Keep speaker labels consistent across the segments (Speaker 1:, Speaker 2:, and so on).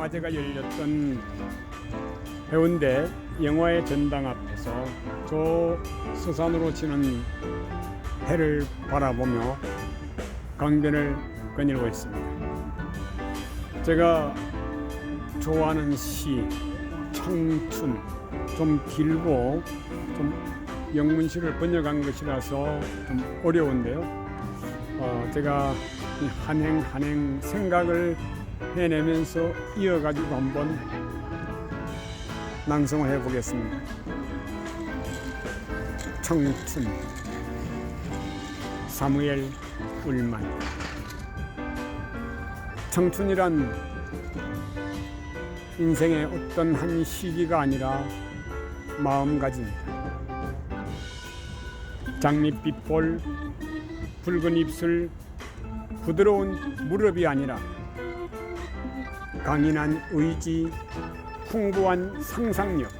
Speaker 1: 영화제가 열렸던 해운대 영화의 전당 앞에서 저 서산으로 치는 해를 바라보며 강변을 거닐고 있습니다. 제가 좋아하는 시 청춘 좀 길고 좀 영문시를 번역한 것이라서 좀 어려운데요. 어, 제가 이 한행 한행 생각을 해내면서 이어가지고 한번 낭송을 해보겠습니다. 청춘 사무엘 울만 청춘이란 인생의 어떤 한 시기가 아니라 마음가짐이다. 장밋빛 볼, 붉은 입술, 부드러운 무릎이 아니라 강인한 의지, 풍부한 상상력,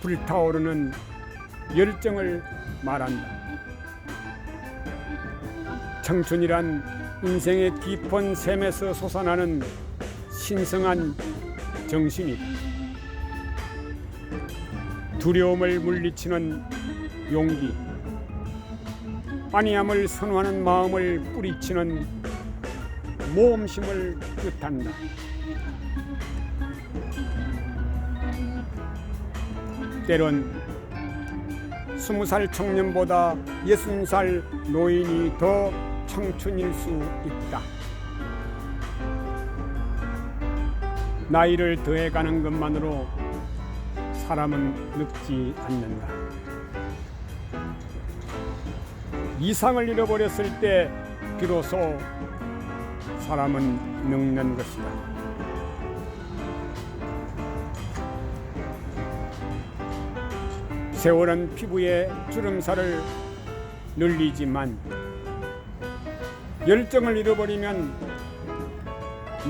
Speaker 1: 불타오르는 열정을 말한다. 청춘이란 인생의 깊은 샘에서 솟아나는 신성한 정신이다. 두려움을 물리치는 용기, 아니함을 선호하는 마음을 뿌리치는 모험심을 뜻한다. 때론 스무 살 청년보다 예순 살 노인이 더 청춘일 수 있다. 나이를 더해가는 것만으로 사람은 늙지 않는다. 이상을 잃어버렸을 때 비로소 사람은 늙는 것이다. 세월은 피부에 주름살을 늘리지만 열정을 잃어버리면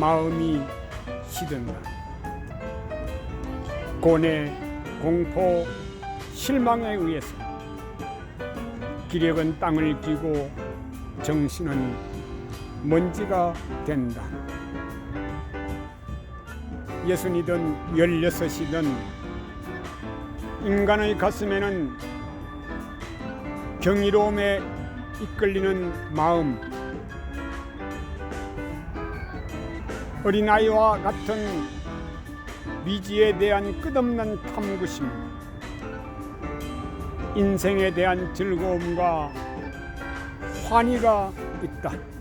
Speaker 1: 마음이 시든다. 고뇌, 공포, 실망에 의해서 기력은 땅을 끼고 정신은 먼지가 된다. 예순이든 열여섯이든 인간의 가슴에는 경이로움에 이끌리는 마음, 어린아이와 같은 미지에 대한 끝없는 탐구심, 인생에 대한 즐거움과 환희가 있다.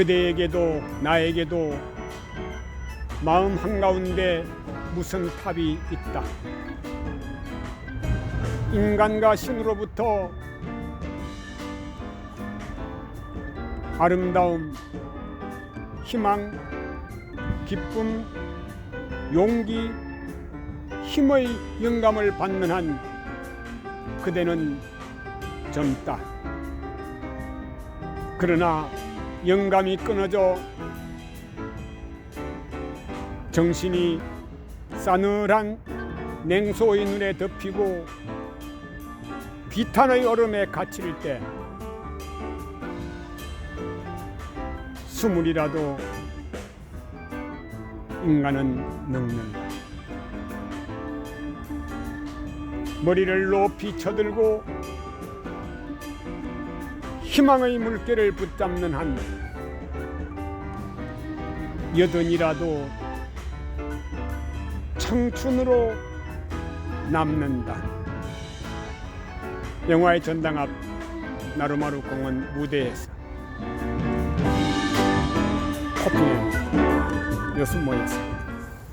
Speaker 1: 그대에게도 나에게도 마음 한가운데 무슨 탑이 있다. 인간과 신으로부터 아름다움, 희망, 기쁨, 용기, 힘의 영감을 받는 한 그대는 젊다. 그러나 영감이 끊어져 정신이 싸늘한 냉소의 눈에 덮이고 비탄의 얼음에 갇힐 때 스물이라도 인간은 늙는다. 머리를 높이 쳐들고 희망의 물결을 붙잡는 한 여든이라도 청춘으로 남는다. 영화의 전당 앞 나루마루 공원 무대에서 커피에 여섯 모였습니다.